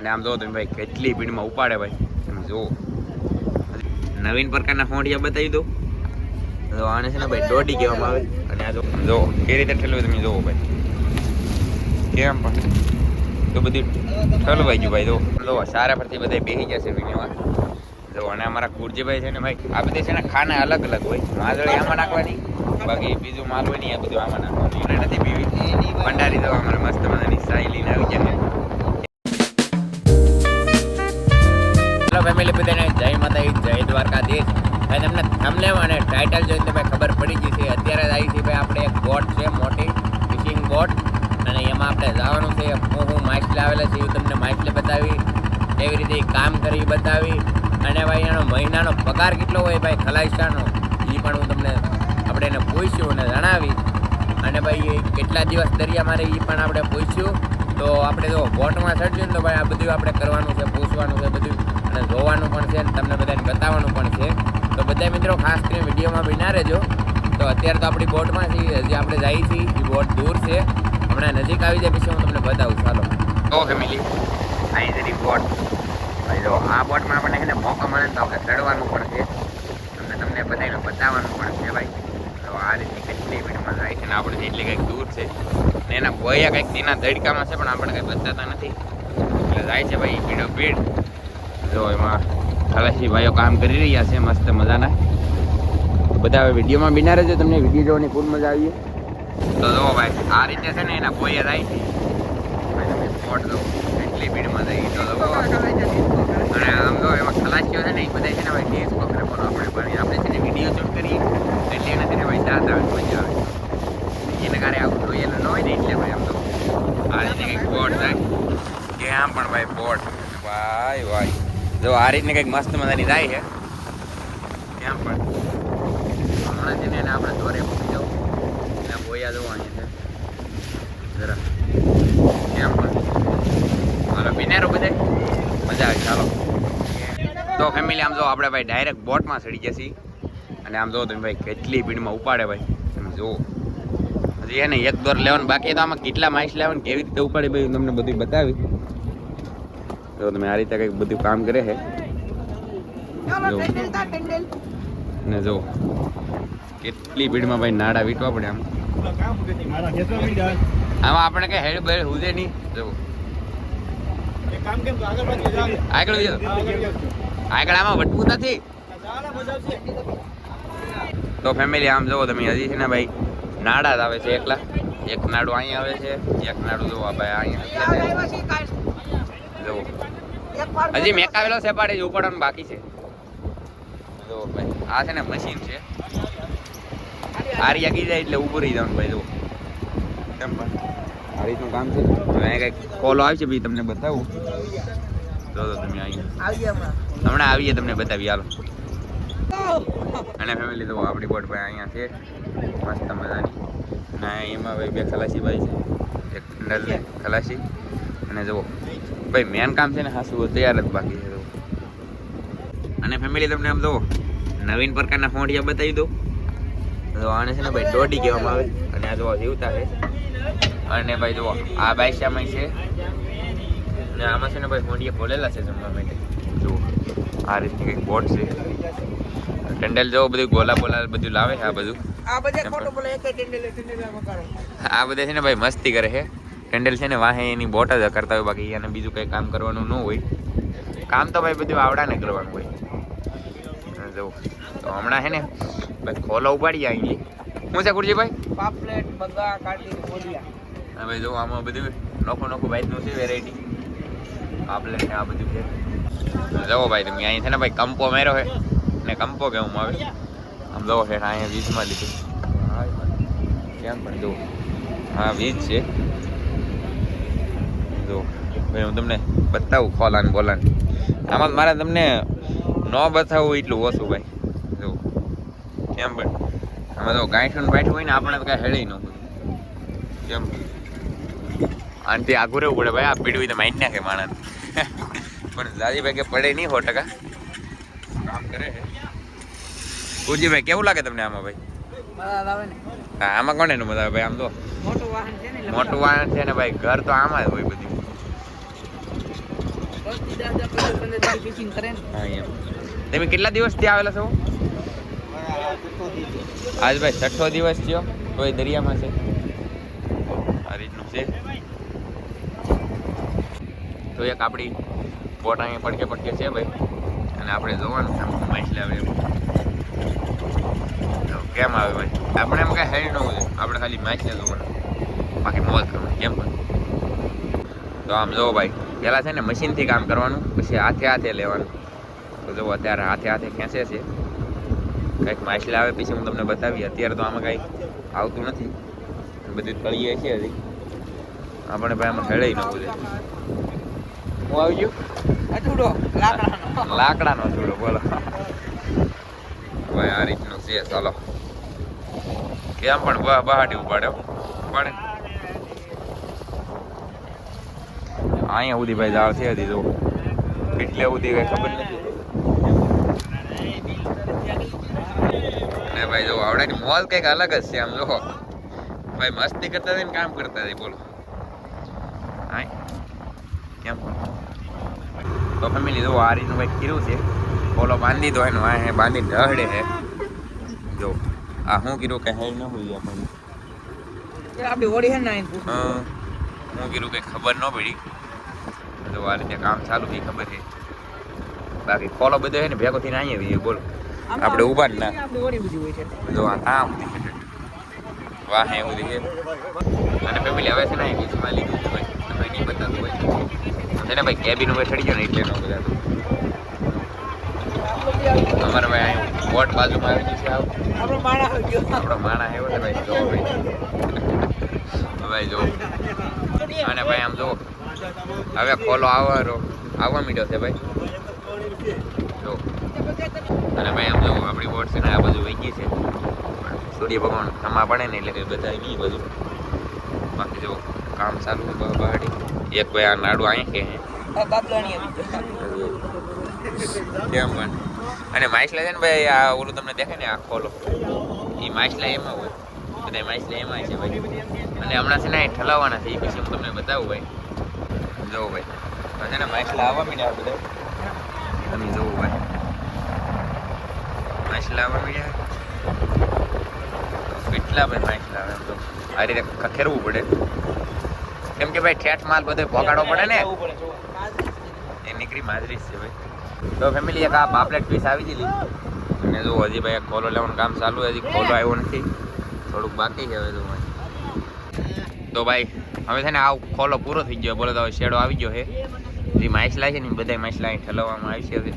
અને આમ જો તમે ભાઈ કેટલી ભીડમાં ઉપાડે ભાઈ. તમે જુઓ. નવીન પ્રકારના ફોંડિયા બતાવી દો તો આને છે ને ભાઈ દોઢી કહેવામાં આવે. અને આ જો કે રીતે ઠેલવે તમે જોવો ભાઈ. કેમ પણ? તો બધું ઠલવાઈ ગયું ભાઈ જો જો સારા પરથી બધા બેસી જશે વિનયમાં જો અને અમારા કુરજીભાઈ છે ને ભાઈ, આ બધી છે ને ખાના અલગ અલગ હોય. માદળી આમાં નાખવાની, બાકી બીજું માલ આ બધું આમાં નાખવાનું. નથી પીવી. ભંડારી દો અમારે મસ્ત મજાની સાઈ લઈને આવી જાય હેલો ફેમિલી બધાને જય માતાજી, જય દ્વારકાધીશ. ભાઈ, તમને થંબનેમ અને ટાઇટલ જોઈને તો ભાઈ ખબર પડી ગઈ અત્યારે જ આવી છે ભાઈ આપણે એક બોટ છે, મોટી ફિશિંગ બોટ અને એમાં આપણે જવાનું છે. હું હું માછલી આવેલા છે, એ તમને માછલી બતાવી. કેવી રીતે કામ કરી બતાવી. અને ભાઈ, એનો મહિનાનો પગાર કેટલો હોય ભાઈ ખલાઈશાનો એ પણ હું તમને આપણે એને પૂછ્યું અને જણાવી. અને ભાઈ કેટલા દિવસ દરિયા મારે એ પણ આપણે પૂછ્યું. તો આપણે જો બોટમાં ચડશું ને તો ભાઈ આ બધું આપણે કરવાનું છે, પૂછવાનું છે બધું. અને જોવાનું પણ છે અને તમને બધાને બતાવવાનું પણ છે. તો બધા મિત્રો, ખાસ કરીને વિડીયોમાં બિના રહેજો. તો અત્યારે તો આપણી બોટમાં છીએ હજી આપણે જઈએ છીએ. એ બોટ દૂર છે. હમણાં નજીક આવી જાય પછી હું તમને બતાવું. ચાલો. તો ફેમિલી અહીં જરી બોટ. જો, આ બોટમાં આપણને છે ને મોકો મળે ને તો આપણે ચડવાનું પણ છે. તમને તમને બધાને બતાવવાનું પણ છે ભાઈ. તો આ રીતની કેટલી મિનિટમાં જાય છે ને આપણે જેટલી કંઈક દૂર છે. ને એના ભયા કંઈક તેના દડકામાં છે, પણ આપણે કંઈ બતાતા નથી. એટલે જાય છે ભાઈ ભીડો ભીડ જો એમાં ખલાસી ભાઈઓ કામ કરી રહ્યા છે, મસ્ત મજાના. બધા વિડીયોમાં બિના રહેજો, તમને વીડિયો જોવાની ખૂબ મજા આવી તો જો ભાઈ, આ રીતે છે ને એના કોઈ તમે સ્પોટ જો એટલી ભીડમાં થઈ તો અને આમ જો એમાં ખલાસીઓ છે ને, એ બધા છે ને ભાઈ ડીએસ પકડે પણ આપણે પણ. આપણે છે ને વીડિયો શૂટ કરીએ, એટલે એને છે ને ભાઈ દાંત આવે મજા આવે. એને કારે આવું જોયેલું ન હોય ને, એટલે ભાઈ આમ તો આ રીતે કંઈક બોટ થાય. ક્યાં પણ ભાઈ બોટ ભાઈ ભાઈ. જો આ રીતની કંઈક મસ્ત મજાની જાય છે. ક્યાં પણ. હમણાં છે ને એને આપણે દોરે મૂકી જવું એના બોયા જોવાની છે. જરા. કેમ પણ. હાલો બિનેરો બધે મજા આવે ચાલો તો ફેમિલી આમ જો આપણે ભાઈ ડાયરેક્ટ બોટમાં ચડી જશી અને આમ જો તમે ભાઈ કેટલી ભીડમાં ઉપાડે ભાઈ. તમે જુઓ. હજી એને એક દોર લેવાનું બાકી તો આમાં કેટલા માઇસ લેવાનું કેવી રીતે ઉપાડે ભાઈ તમને બધું બતાવી તો તમે આ રીતે કંઈક બધું કામ કરે છે? ને જો. કેટલી ભીડમાં ભાઈ નાડા વીટવા પડે આમ. આમાં આપણે કઈ હેડ બેડ હુજે નહીં. જો. આગળ આગળ આમાં વટવું નથી. તો ફેમિલી આમ જુઓ તમે હજી છે ને ભાઈ નાડા જ આવે છે એકલા. એક નાડું અહીંયા આવે છે એક નાડું જોવા ભાઈ અહીંયા. જુઓ. હજી મેકાવેલો છે પાડે જ ઉપાડવાનું બાકી છે. જો ભાઈ આ છે ને મશીન છે. આરિયા કી જાય એટલે ઊભું રહી જવાનું ભાઈ જુઓ. કેમ પણ આ રીતનું કામ છે. હવે અહીંયા કંઈક કોલો આવશે ભાઈ તમને બતાવું. જો તો તમે અહીંયા હમણાં. આવીએ તમને બતાવી હાલો. અને ફેમિલી તો આપણી બોટ ભાઈ અહીંયા છે. મસ્ત મજાની. અને એમાં ભાઈ બે ખલાસી ભાઈ છે. એક ખલાસી. અને જુઓ. ભાઈ મેન કામ છે ને હાસું તૈયાર જ બાકી છે. અને ફેમિલી તમને આમ દો નવીન પ્રકારના ફોંડિયા બતાવી દઉં. તો આને છે ને ભાઈ દોડી કહેવામાં આવે અને આ જોવા જીવતા છે. અને ભાઈ જુઓ આ બાઈશામાં છે. અને આમાં છે ને ભાઈ ફોંડિયા ખોલેલા છે જમવા માટે. જુઓ આ રીતની કંઈક બોટ છે. ટંડેલ જેવો બધું ગોલા બોલા બધું લાવે છે આ બધું. આ બધા છે ને ભાઈ મસ્તી કરે છે. ટેન્ડલ છે ને વાહે એની બોટ જ કરતા હોય બાકી એને બીજું કંઈ કામ કરવાનું ન હોય. કામ તો ભાઈ બધું આવડાને કરવાનું હોય. અને જુઓ. તો હમણાં છે ને ભાઈ ખોલો ઉપાડી આવી શું છે ભાઈ પાપલેટ બગા કાઢી બોલિયા હા ભાઈ જો આમાં બધું નોખો નોખો ભાઈનું છે વેરાયટી પાપલેટ ને આ બધું છે. જવો ભાઈ તમે અહીં છે ને ભાઈ કંપો મેરો છે. ને કંપો કેવું આવે. આમ જવો છે અહીંયા વીજમાં લીધું. કેમ પણ જુઓ. હા વીજ છે. જો ભાઈ હું તમને બતાવું ખોલાન બોલાન. આમાં મારે તમને ન બતાવવું એટલું ઓછું ભાઈ. જો કેમ પણ? આમાં તો ગાંઠું બાંઠું હોય ને આપણે તો કાંઈ હેળી ન કેમ? આનથી આઘું રહેવું પડે ભાઈ આ પીડવી તો માઇન્ડ નાખે માણસ. પણ દાદીભાઈ કે પડે નહીં સો ટકા. કામ કરે છે. ગુરજીભાઈ કેવું લાગે તમને આમાં ભાઈ? હા આમાં કોને મજા આવે ભાઈ આમ તો? મોટું વાહન છે ને ભાઈ ઘર તો આમાં જ હોય બધું દસથી દસ હજાર પંદર પંદર દી ફિશિંગ કરે ને હા એમ તમે કેટલા દિવસથી આવેલા છો? આજ ભાઈ છઠ્ઠો દિવસ થયો તો એ દરિયામાં છે? આ રીતનું છે. તો એક આપણી બોટ અહીંયા પડકે પડકે છે ભાઈ. અને આપણે જોવાનું છે માછલી આવે કેમ આવે ભાઈ? આપણે એમ કાંઈ હેરી ન હોય. આપણે ખાલી માછલી જોવાનું. બાકી મોજ કરવાની, કેમ પણ? તો આમ જુઓ ભાઈ પહેલાં છે ને મશીનથી કામ કરવાનું પછી હાથે હાથે લેવાનું. તો જો અત્યારે હાથે હાથે ખેંચે છે. કંઈક માછલી આવે પછી હું તમને બતાવી અત્યારે તો આમાં કાંઈ આવતું નથી. બધી તળીએ છે હજી. આપણે ભાઈ આમાં હેળાઈ ન છે હું આવી ગયું? લાકડાનો. છોડો બોલો. ભાઈ આ રીતનું છે ચાલો. કેમ પણ બહ બહાટી ઉપાડ્યો ઉપાડે. અહીંયા સુધી ભાઈ દાળ થઈ હતી તો. કેટલે સુધી કઈ ખબર નથી. અને ભાઈ જો આવડાની મોલ કંઈક અલગ જ છે આમ જો. ભાઈ મસ્તી કરતા હતી ને કામ કરતા હતી બોલો. હા કેમ? તો ફેમિલી જો આ રીતનું કંઈક કર્યું છે. બોલો બાંધી દો એનું. આ હે બાંધી ઢહડે હે. જો આ હું કર્યું કે હેડ ન હોય આપણને? આપણી હોડી હે ને અહીં હું. કીધું કંઈ ખબર ન પડી. તો આ રીતે કામ ચાલુ થઈ ખબર છે. બાકી ફોલો બધો છે ને ભેગો થઈને અહીંયા આવીએ બોલો. આપણે ઊભા જ ના. બધી છે. જો આ કામ વાહ છે. અને ફેમિલી હવે છે ને બીચમાં લીધું છે ભાઈ તમે નહીં બતાવતું હોય. છે ને ભાઈ કેબિન ઉપર ચડી ગયો ને એટલે ન બતાવતું. અમારે ભાઈ અહીં બોટ બાજુમાં આવી ગયું છે આપણો માણા આપણો માણા આવ્યો છે ભાઈ જો ભાઈ. ભાઈ જો. અને ભાઈ આમ જો હવે ખોલો આવવાનો આવવા મીડ્યો છે ભાઈ. જો. અને ભાઈ આમ જો આપણી બોટ છે ને આ બધું વહી છે. સૂર્ય ભગવાન ખમા પડે ને એટલે કંઈ બધા નહીં બધું. બાકી જો કામ ચાલુ બહાડી એક ભાઈ આ નાડું અહીં કે કેમ પણ? અને માછલા છે ને ભાઈ આ ઓલું તમને દેખાય ને આ ખોલો. એ માછલા એમાં હોય. બધા માછલા એમાં છે ભાઈ. અને હમણાં છે ને ઠલાવવાના છે એ પછી હું તમને બતાવું ભાઈ. જોવો ભાઈ. છે ને માછલા આવવા મીડ્યા બધા. તમે જોવો ભાઈ. માછલા આવવા મીડ્યા. કેટલા ભાઈ માછલા આવે એમ તો. આ રીતે ખખેરવું પડે. કેમ કે ભાઈ ઠેઠ માલ બધો ભોગાડવો પડે ને. એ નીકળી માજરી છે ભાઈ. તો ફેમિલી એક આ પાપલેટ પીસ આવી દીધી અને જો હજી ભાઈ કોલો લેવાનું કામ ચાલુ હજી ખોલો આવ્યો નથી. થોડુંક બાકી છે હવે તો ભાઈ તો ભાઈ હવે છે ને આ ખોલો પૂરો થઈ ગયો, બોલો તો હવે શેડો આવી ગયો છે. જે માછલા છે ને બધા માછલા અહીં ઠલવવામાં આવી છે હવે.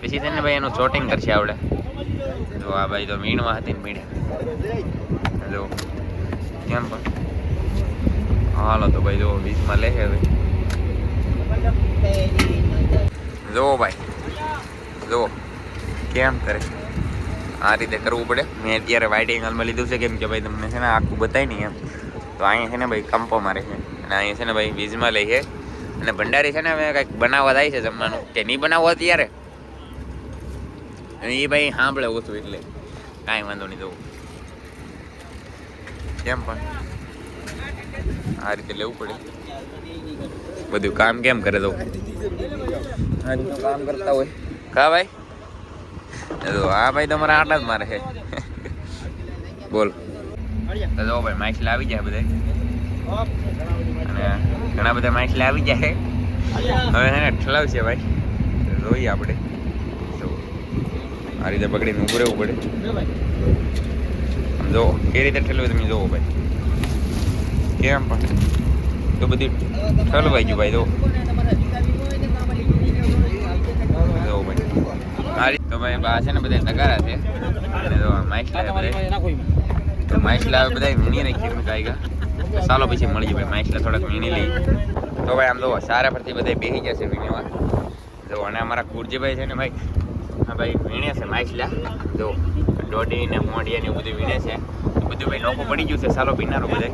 પછી છે ને ભાઈ એનું ચોટિંગ કરશે આવડે. જો આ ભાઈ તો મીણમાં હતી ને મીણ. જો, કેમ પણ? હાલો તો ભાઈ જો વીસમાં લે છે હવે. જુઓ ભાઈ જુઓ કેમ કરે? આ રીતે કરવું પડે. મેં અત્યારે વાઇટ એંગલમાં લીધું છે, કેમ કે ભાઈ તમને છે ને આખું બતાય નહીં એમ. તો અહીંયા છે ને ભાઈ કંપો મારે છે. અને અહીંયા છે ને ભાઈ વીજમાં લઈ છે. અને ભંડારી છે ને હવે કંઈક બનાવવા થાય છે જમવાનું. કે નહીં બનાવવા અત્યારે? અને એ ભાઈ સાંભળે ઓછું એટલે. કાંઈ વાંધો નહીં જવું કેમ પણ? આ રીતે લેવું પડે. બધું કામ કેમ કરે તો? કામ કરતા હોય. કા ભાઈ? તો આ ભાઈ તમારા આટલા જ મારે છે. બોલ. તો જો ભાઈ માછલા આવી જાય બધા. અને ઘણા બધા માછલા આવી જાય. હવે છે ને ઠલાવશે ભાઈ. જોઈએ આપણે. જો આ રીતે પકડીને ઊભું રહેવું પડે. જો એ રીતે ઠલવે તમે જોવો ભાઈ. કેમ પણ? તો બધું ઠલવાઈ ગયું ભાઈ જો. આ રીતે તો ભાઈ બા છે ને બધા નગારા છે. અને જો આ માછલા બધા. તો માછલા બધા વીણી રાખી કાંઈ તો ચાલો પછી મળીએ ભાઈ, માછલા થોડાક વીણી લઈ તો ભાઈ આમ જો, સારા પરથી બધા બેસી જશે વીણીવા. જો, અને અમારા કુરજીભાઈ છે ને ભાઈ હા ભાઈ વીણે છે માછલા. જો દોઢી ને મોઢિયા ને બધું વીણે છે. બધું ભાઈ નોખું પડી ગયું છે સારો પીનારો બધા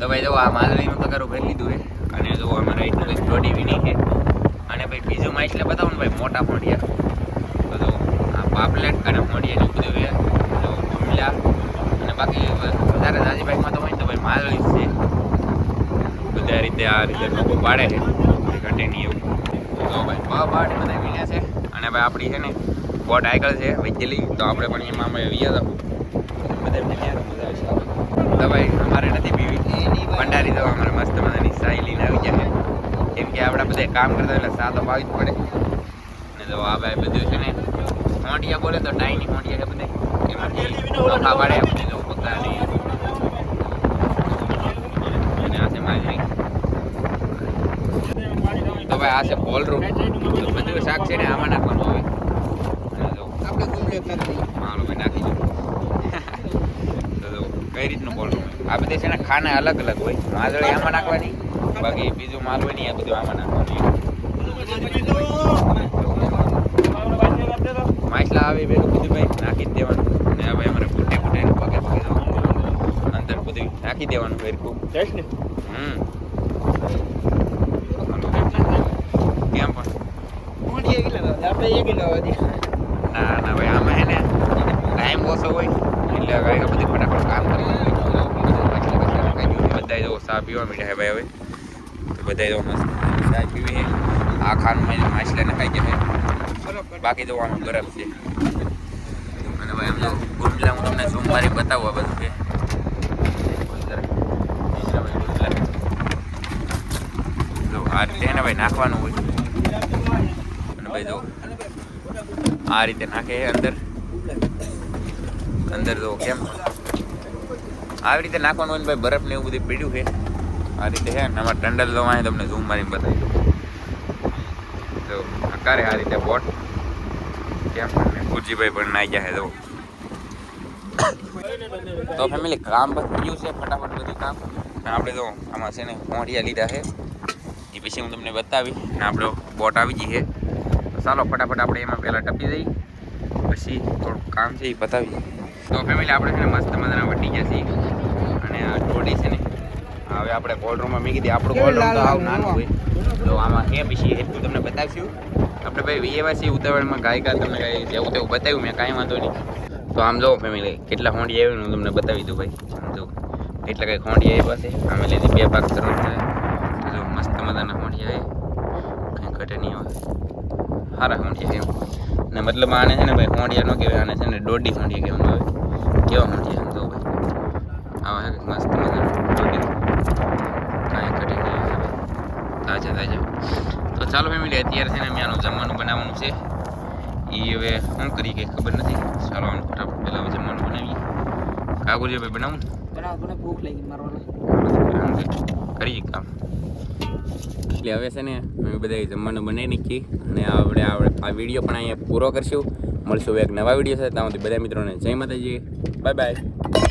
તો ભાઈ જો, આ માલણીનું પગારું ભાઈ લીધું છે અને જો, અમારે એટલું કંઈક દોઢી વીણી છે. અને ભાઈ બીજું માછલા બતાવો ને ભાઈ, મોટા મોઢિયા. તો જો, આ પાપલેટ અને મોઢિયા ને એવું બધું છે જો ભૂમિલા અને બાકી વધારે દાદીભાઈમાં તો હોય ને તો ભાઈ માલણી જ છે બધા રીતે આ રીતે લોકો પાડે છે. ઘટે નહીં એવું તો ભાઈ બા પાડ બધા વીણ્યા છે. અને ભાઈ આપણી છે ને બોટ આગળ છે વેચેલી તો આપણે પણ એમાં અમે વીયા હતા. બધા મજા આવશે તો ભાઈ, અમારે નથી પીવી. ભંડારી તો અમારે મસ્ત મજાની સાઈ લઈને આવી જાય કેમ કે આપણે બધા કામ કરતા એટલે સાતો તો જ પડે. ને તો આ ભાઈ બધું છે ને હોંડિયા બોલે તો ડાઈની મોટિયા છે બધે. ચોખા પાડે જો બકાની અને આ છે માજરી તો ભાઈ આ છે હોલ રૂમ બધું શાક છે ને આમાં નાખવાનું આવે અને આપણે કમ્પ્લીટ નથી હાલો ભાઈ નાખી દો જો કઈ રીતનું બોલરૂમ આ બધી છે ને ખાના અલગ અલગ હોય. માજળી આમાં નાખવાની બાકી બીજું માલ હોય ને આ બધું આમાં નાખવાનું. માછલા આવે પેલું બધું ભાઈ નાખી જ દેવાનું. ને હવે અમારે ફૂટે ફૂટે પગે પગે અંદર બધું નાખી દેવાનું વેરકું હમ. કેમ પણ. મોટી એક કિલો આપણે એક કિલો ના ના ભાઈ આમાં હે ને ટાઈમ ઓછો હોય એટલે કાંઈ બધી ફટાફટ કામ કરવાનું બધા જો ચા પીવા મીઠા ભાઈ હવે. તો બધા જો મસ્ત ચા પીવી હે. આ ખાનું મેં માછલાને ખાઈ જાય બાકી તો આમાં છે. અને ભાઈ એમનો ગુંડલા હું તમને સોમવારે બતાવવા બધું કે. આ રીતે ને ભાઈ નાખવાનું હોય. ભાઈ જો. આ રીતે નાખે છે અંદર. અંદર જો કેમ? આવી રીતે નાખવાનું હોય ભાઈ બરફ ને એવું બધું પીડ્યું છે. આ રીતે છે ને આમાં ટંડલ અહીં તમને ઝૂમ મારીને બતાવી દઉં તો આકારે આ રીતે બોટ. કેમ? ને પણ નાઈ ગયા છે તો તો ફેમિલી કામ બસ ગયું છે, ફટાફટ બધું કામ. આપણે તો આમાં છે ને મોઢિયા લીધા છે. એ પછી હું તમને બતાવી ને આપણો બોટ આવી ગઈ છે. ચાલો ફટાફટ આપણે એમાં પહેલાં ટપી દઈએ પછી થોડુંક કામ છે એ બતાવી તો ફેમિલી આપણે છે ને મસ્ત મજાના વટી ગયા છીએ. અને આ ટોડી છે ને હવે આપણે કોલ્ડ રૂમમાં મૂકી દઈએ. આપણું કોલ્ડ રૂમ તો આવું નાનું હોય. તો આમાં એ પછી એટલું તમને બતાવશું. આપણે ભાઈ વીએવા છીએ ઉતાવળમાં ગાયકા તમને કાંઈ જેવું તેવું બતાવ્યું મેં કાંઈ વાંધો નહીં. તો આમ જો ફેમિલી કેટલા હોંડી આવ્યું હું તમને બતાવી દઉં ભાઈ. જો એટલે કંઈક હોંડી આવી પાસે અમે લીધી બે પાક કરવાનું થાય તો જો મસ્ત મજાના હોંડી આવે કંઈ ઘટે નહીં આવે. સારા હોંડિયા એમ. ને મતલબ આને છે ને ભાઈ હોંડિયા ન કહેવાય આને છે ને દોઢી હોંડિયા કહેવામાં આવે. કેવા હોંડિયા એમ ભાઈ. આવા હે મસ્ત મજા દોઢી કાંઈ કરી નહીં તાજા તાજા. તો ચાલો ફેમિલી અત્યારે છે ને મેં આનું જમવાનું બનાવવાનું છે. એ હવે શું કરી કંઈ ખબર નથી. ચાલો આનું ફટાફટ પહેલાં જમવાનું બનાવીએ. કાગુરી ભાઈ બનાવું ને? બનાવ ભૂખ લાગી મારવાનું. કરીએ કામ. એટલે હવે છે ને અમે બધા જમવાનું બનાવી નાખીએ અને આપણે આ વીડિયો પણ અહીંયા પૂરો કરશું. મળશું એક નવા વીડિયો સાથે. ત્યાં બધા મિત્રોને જય માતાજી. Bye bye.